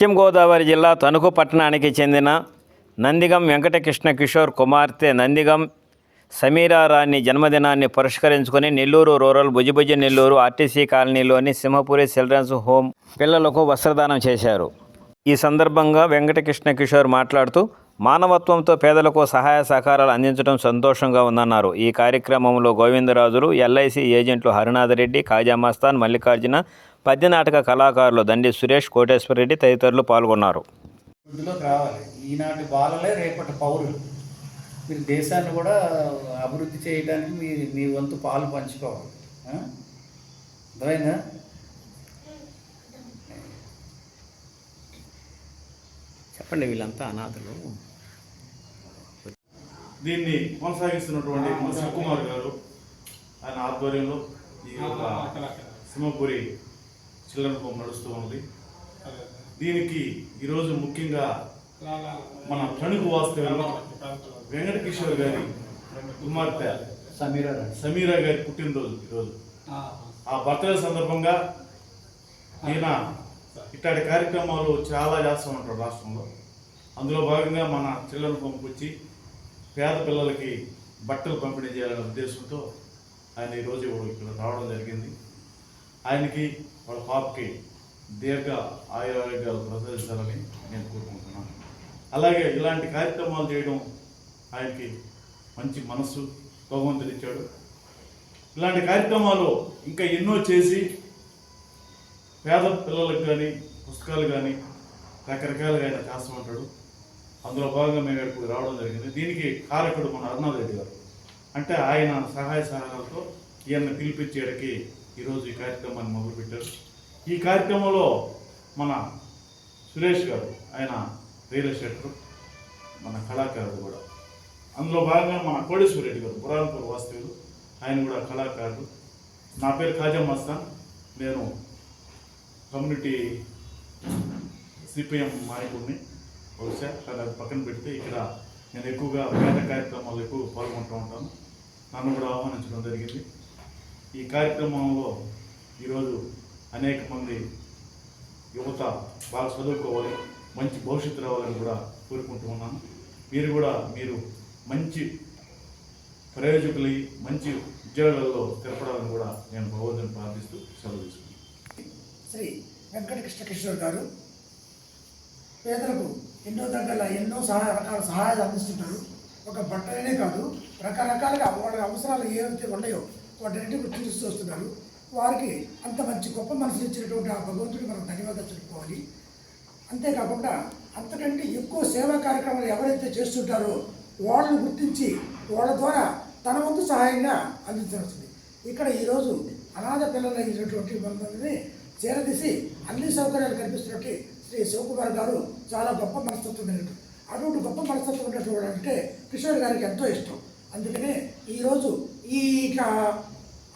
పశ్చిమ గోదావరి జిల్లా తణుకు పట్టణానికి చెందిన నందిగం వెంకటకృష్ణ కిషోర్ కుమార్తె నందిగం సమీరారాణి జన్మదినాన్ని పురస్కరించుకుని నెల్లూరు రూరల్ భుజభుజ నెల్లూరు ఆర్టీసీ కాలనీలోని సింహపురి చిల్డ్రన్స్ హోమ్ పిల్లలకు వస్త్రదానం చేశారు. ఈ సందర్భంగా వెంకటకృష్ణ కిషోర్ మాట్లాడుతూ మానవత్వంతో పేదలకు సహాయ సహకారాలు అందించడం సంతోషంగా ఉందన్నారు. ఈ కార్యక్రమంలో గోవిందరాజులు ఎల్ఐసి ఏజెంట్లు హరినాథరెడ్డి కాజా మస్తాన్ మల్లికార్జున పద్య నాటక కళాకారులు దండి సురేష్ కోటేశ్వరరెడ్డి తదితరులు పాల్గొన్నారు. ఈనాటి బాలలే రేపటి పౌరులు. మీరు దేశాన్ని కూడా అభివృద్ధి చేయడానికి మీ మీ వంతు పాలు పంచుకోవాలి. అర్థమైందా? చెప్పండి వీళ్ళంతా అనాథలు. దీన్ని కొనసాగిస్తున్నటువంటి మన శివకుమార్ గారు ఆయన ఆధ్వర్యంలో ఈ యొక్క సింహపురి చిల్డ్రన్ హోమ్ నడుస్తూ ఉంది దీనికి ఈరోజు ముఖ్యంగా మన తణుకు వాస్తవ్యంలో వెంకటకిషోర్ గారి కుమార్తె సమీరా. సమీరా గారి పుట్టినరోజు ఈరోజు. ఆ. బర్త్డే సందర్భంగా ఈయన ఇట్లాంటి కార్యక్రమాలు చాలా చేస్తూ ఉంటారు రాష్ట్రంలో. అందులో భాగంగా మన చిల్డ్రన్ హోమ్కి వచ్చి పేద పిల్లలకి బట్టలు పంపిణీ చేయాలనే ఉద్దేశంతో ఆయన ఈరోజు ఇక్కడ రావడం జరిగింది. ఆయనకి వాళ్ళ పాపకి దీర్ఘ ఆయురారోగ్యాలు ప్రసాదించాలని నేను కోరుకుంటున్నాను. అలాగే ఇలాంటి కార్యక్రమాలు చేయడం ఆయనకి మంచి మనస్సు భగవంతుడు ఇచ్చాడు. ఇలాంటి కార్యక్రమాలు ఇంకా ఎన్నో చేసి పేద పిల్లలకు కానీ పుస్తకాలు కానీ రకరకాలుగా ఆయన చేస్తూ ఉంటాడు అందులో భాగంగా మేము ఇప్పుడు రావడం జరిగింది. దీనికి కారకుడు మన అరుణాథ్ రెడ్డి గారు. అంటే ఆయన సహాయ సహకారాలతో ఈయన పిలిపించేయడానికి ఈరోజు ఈ కార్యక్రమాన్ని మొదలుపెట్టారు. ఈ కార్యక్రమంలో మన సురేష్ గారు ఆయన రియల్ ఎస్టేటర్ మన కళాకారుడు కూడా. అందులో భాగంగా మన కోడేశ్వర రెడ్డి గారు బురాల్పూర్ వాస్తవులు ఆయన కూడా కళాకారుడు. నా పేరు ఖాజా మస్తాన్ నేను కమ్యూనిటీ సిపిఎం నాయకుడిని. బహుశా కానీ అది పక్కన పెడితే ఇక్కడ నేను ఎక్కువగా వేద కార్యక్రమాలు ఎక్కువ పాల్గొంటూ ఉంటాను. నన్ను కూడా ఆహ్వానించడం జరిగింది. ఈ కార్యక్రమంలో ఈరోజు అనేక మంది యువత బాగా చదువుకోవాలి మంచి భవిష్యత్తు రావాలని కూడా కోరుకుంటూ ఉన్నాను. మీరు కూడా మీరు మంచి ప్రయోజకులై మంచి ఉద్యోగాల్లో స్థిరపడాలని కూడా నేను భగవంతుని ప్రార్థిస్తూ సెలవు తీసుకున్నాను శ్రీ వెంకటకృష్ణ కిషోర్ గారు పేదలకు ఎన్నో దగ్గర ఎన్నో సహాయ రకాల సహాయాలు అందిస్తుంటారు. ఒక బట్టలనే కాదు రకరకాలుగా వాళ్ళ అవసరాలు ఏవైతే ఉన్నాయో వాటిని గుర్తిస్తూ వస్తున్నారు. వారికి అంత మంచి గొప్ప మనసు ఇచ్చినటువంటి ఆ భగవంతుడికి మనం ధన్యవాదాలు చెప్పుకోవాలి అంతేకాకుండా అంతకంటే ఎక్కువ సేవా కార్యక్రమాలు ఎవరైతే చేస్తుంటారో వాళ్ళని గుర్తించి వాళ్ళ ద్వారా తన వంతు సహాయంగా అందించవలసింది ఇక్కడ ఈరోజు అనాథ పిల్లలు అయినటువంటి మందిని చేరదీసి అన్ని సౌకర్యాలు కల్పిస్తున్నట్టు శ్రీ శివకుమార్ గారు చాలా గొప్ప మనస్తత్వం కలిగిన అటువంటి గొప్ప మనస్తత్వం ఉన్నటువంటి అంటే కిషోర్ గారికి ఎంతో ఇష్టం. అందుకనే ఈరోజు ఈ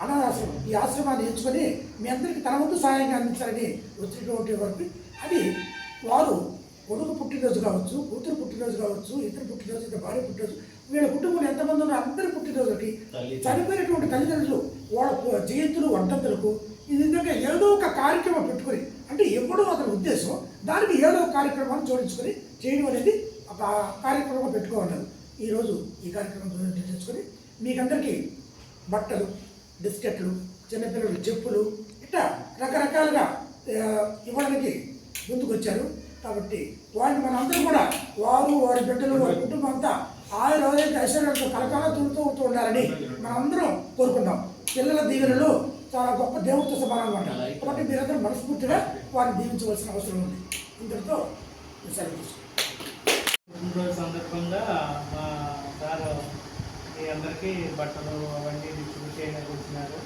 అనాథాశ్రమం ఈ ఆశ్రమాన్ని ఎంచుకొని మీ అందరికీ తన వంతు సహాయంగా అందించాలని వచ్చినటువంటి వరకు అది వారు కొడుకు పుట్టినరోజు కావచ్చు కూతురు పుట్టినరోజు కావచ్చు ఇద్దరు పుట్టినరోజు ఇద్దరు భార్య పుట్టినరోజు వీళ్ళ కుటుంబంలో ఎంతమంది ఉన్నారు అందరి పుట్టినరోజుకి చనిపోయినటువంటి తల్లిదండ్రులు వాళ్ళ జయంతులు వర్ధంతులకు ఈ విధంగా ఏదో ఒక కార్యక్రమం పెట్టుకొని అంటే ఎప్పుడో అతని ఉద్దేశం దానికి ఏదో కార్యక్రమం కార్యక్రమాన్ని జోడించుకొని చేయడం అనేది ఒక కార్యక్రమం పెట్టుకోవాలి. ఈరోజు ఈ కార్యక్రమం తెచ్చుకొని మీకందరికీ బట్టలు బిస్కెట్లు చిన్నపిల్లలు చెప్పులు ఇట్లా రకరకాలుగా ఇవ్వడానికి ముందుకొచ్చారు. కాబట్టి వారిని మనందరూ కూడా వారు వారి బిడ్డలు వారి కుటుంబం అంతా ఆయన రోజైతే ఐశ్వర్యాలతో కలకాలం తిరుగుతూ ఉంటూ ఉండాలని మనందరం కోరుకుంటాం పిల్లల దీవెనలో చాలా గొప్ప దేవుడితో సమానం అనమాట కాబట్టి మీరందరూ మనస్ఫూర్తిగా వారిని దీవించవలసిన అవసరం ఉంది. ఇంతటితో. పుట్టినరోజు సందర్భంగా మా సార్ మీ అందరికీ బట్టలు అవన్నీ డిస్ట్రిబ్యూట్ చేయడానికి వచ్చినారు.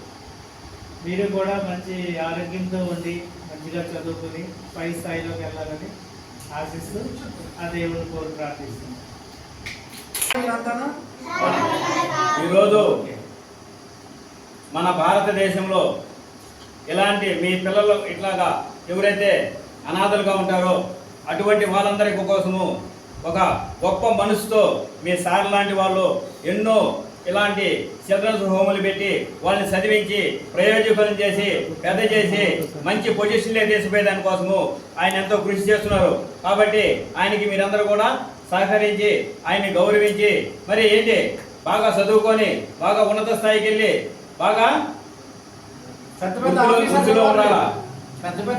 మీరు కూడా మంచి ఆరోగ్యంతో ఉండి మంచిగా చదువుకుని పై స్థాయిలోకి వెళ్ళాలని ఆశిస్తూ ఆ దేవుని కోరి ప్రార్థిస్తున్నాను ఈరోజు మన భారతదేశంలో ఇలాంటి మీ పిల్లలు ఇట్లాగా ఎవరైతే అనాథలుగా ఉంటారో అటువంటి వాళ్ళందరికీ కోసము ఒక గొప్ప మనసుతో మీ సార్ లాంటి వాళ్ళు ఎన్నో ఇలాంటి చిల్డ్రన్స్ హోములు పెట్టి వాళ్ళని చదివించి ప్రయోజకులను చేసి పెద్ద చేసి మంచి పొజిషన్లే తీసుకుపోయే దానికోసము ఆయన ఎంతో కృషి చేస్తున్నారు. కాబట్టి ఆయనకి మీరందరూ కూడా సహకరించి ఆయన్ని గౌరవించి మరి ఏంటి? బాగా చదువుకొని బాగా ఉన్నత స్థాయికి వెళ్ళి బాగా?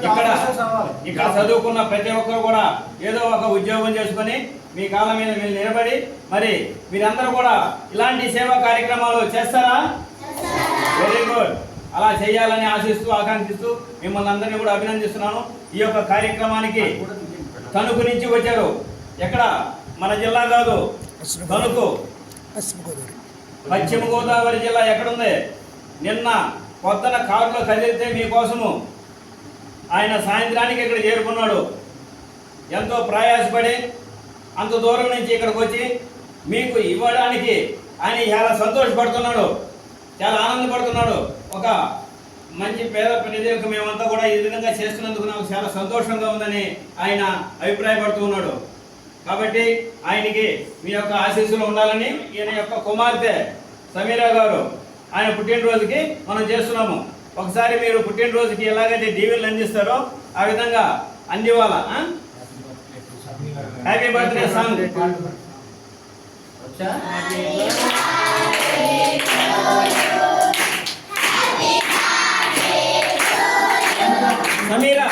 ఇక్కడ. ఇక్కడ చదువుకున్న ప్రతి ఒక్కరు కూడా ఏదో ఒక ఉద్యోగం చేసుకొని మీ కాళ్ళ మీద మీరు నిలబడి మరి మీరందరూ కూడా ఇలాంటి సేవా కార్యక్రమాలు చేస్తారా? వెరీ గుడ్ అలా చేయాలని ఆశిస్తూ ఆకాంక్షిస్తూ మిమ్మల్ని అందరినీ కూడా అభినందిస్తున్నాను. ఈ యొక్క కార్యక్రమానికి తణుకు నుంచి వచ్చారు. ఎక్కడ? మన జిల్లా కాదు. తణుకు. పశ్చిమ గోదావరి. పశ్చిమ గోదావరి జిల్లా ఎక్కడుంది? నిన్న పొద్దున కారులో కదిలితే మీకోసము ఆయన సాయంత్రానికి ఇక్కడ చేరుకున్నాడు. ఎంతో ప్రయాసపడి అంత దూరం నుంచి ఇక్కడికి వచ్చి మీకు ఇవ్వడానికి ఆయన చాలా సంతోషపడుతున్నాడు. చాలా ఆనందపడుతున్నాడు. ఒక మంచి పేద ప్రజలకు మేమంతా కూడా ఈ విధంగా చేస్తున్నందుకు నాకు చాలా సంతోషంగా ఉందని ఆయన అభిప్రాయపడుతూ ఉన్నాడు. కాబట్టి ఆయనకి మీ యొక్క ఆశీస్సులు ఉండాలని ఈయన యొక్క కుమార్తె సమీరా గారు ఆయన పుట్టినరోజుకి మనం చేస్తున్నాము. ఒకసారి మీరు పుట్టినరోజుకి ఎలాగైతే డీవీలు అందిస్తారో ఆ విధంగా అందివాల హ్యాపీ బర్త్డే సాంగ్ వచ్చా? సమీరా.